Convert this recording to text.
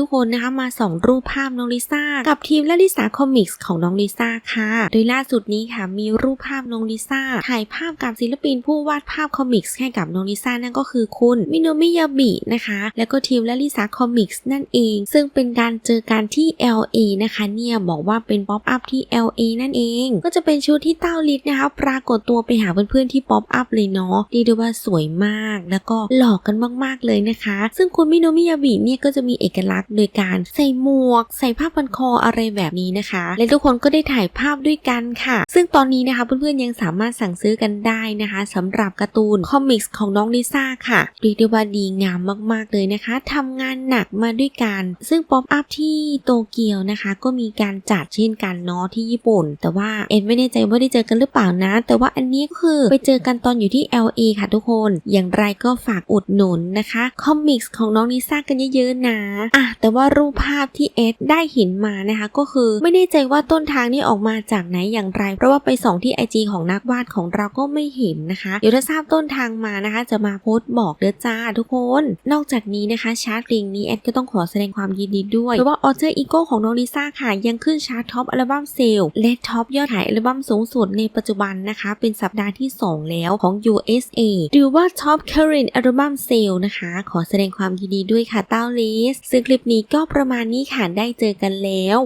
ทุกคนนะคะมาส่องรูปภาพน้องลิซ่ากับทีมและลิซ่าคอมิกส์ของน้องลิซ่าค่ะ โดยล่าสุดนี้ค่ะมีรูปภาพน้องลิซ่าถ่ายภาพกับศิลปินผู้วาดภาพคอมิกส์ให้กับน้องลิซ่านั่นก็คือคุณมิโนมิยาบินะคะ แล้วก็ทีมและลิซ่าคอมิกส์นั่นเอง ซึ่งเป็นการเจอกันที่ LA นะคะเนี่ยบอกว่าเป็นป๊อปอัพที่ LA นั่นเอง ก็จะเป็นชุดที่เต้าลิศนะคะปรากฏตัวไปหาเพื่อนๆที่ป๊อปอัพเลยเนาะเรีด้ว่าสวยมาก แล้วก็หลอกกันมากๆเลยนะคะ ซึ่งคุณมิโนมิยาบิเนี่ยก็จะมีเอกลักษณ์โดยการใส่หมวก ใส่ผ้าพันคออะไรแบบนี้นะคะ และทุกคนก็ได้ถ่ายภาพด้วยกันค่ะ ซึ่งตอนนี้นะคะเพื่อนๆยังสามารถสั่งซื้อกันได้นะคะสำหรับการ์ตูนคอมิกส์ของน้องลิซ่าค่ะเรียกได้ว่าดีงามมากๆเลยนะคะทำงานหนักมาด้วยกัน ซึ่งป๊อปอัพที่โตเกียวนะคะ ก็มีการจัดเช่นกันเนาะที่ญี่ปุ่น แต่ว่าเอ็นไม่แน่ใจว่าได้เจอกันหรือเปล่านะ แต่ว่าอันนี้ก็คือไปเจอกันตอนอยู่ที่ LA ค่ะทุกคน อย่างไรก็ฝากอุดหนุนนะคะ คอมิกส์ของน้องลิซ่ากันเยอะๆนะอะแต่ว่ารูปภาพที่เอสได้เห็นมานะคะก็คือไม่แน่ใจว่าต้นทางนี่ออกมาจากไหนอย่างไร เพราะว่าไปส่องที่ IG ของนักวาดของเราก็ไม่เห็นนะคะเดี๋ยวถ้าทราบต้นทางมานะคะ จะมาโพสต์บอกเด้อจ้าทุกคน นอกจากนี้นะคะชาร์ตลิงนี้แอดก็ต้องขอแสดงความยินดีด้วย เพราะว่าออเจอร์อีโก้ของน้องลิซ่าค่ะ ยังขึ้นชาร์ตท็อปอัลบั้มเซลและท็อปยอดขายอัลบั้มสูงสุดในปัจจุบันนะคะ เป็นสัปดาห์ที่ 2 แล้วของ USA หรือว่า Top Current Album Sale นะคะ ขอแสดงความยินดีด้วยค่ะเต้าลิสซึ่งคลิปนี้ก็ประมาณนี้ค่ะได้เจอกันแล้ว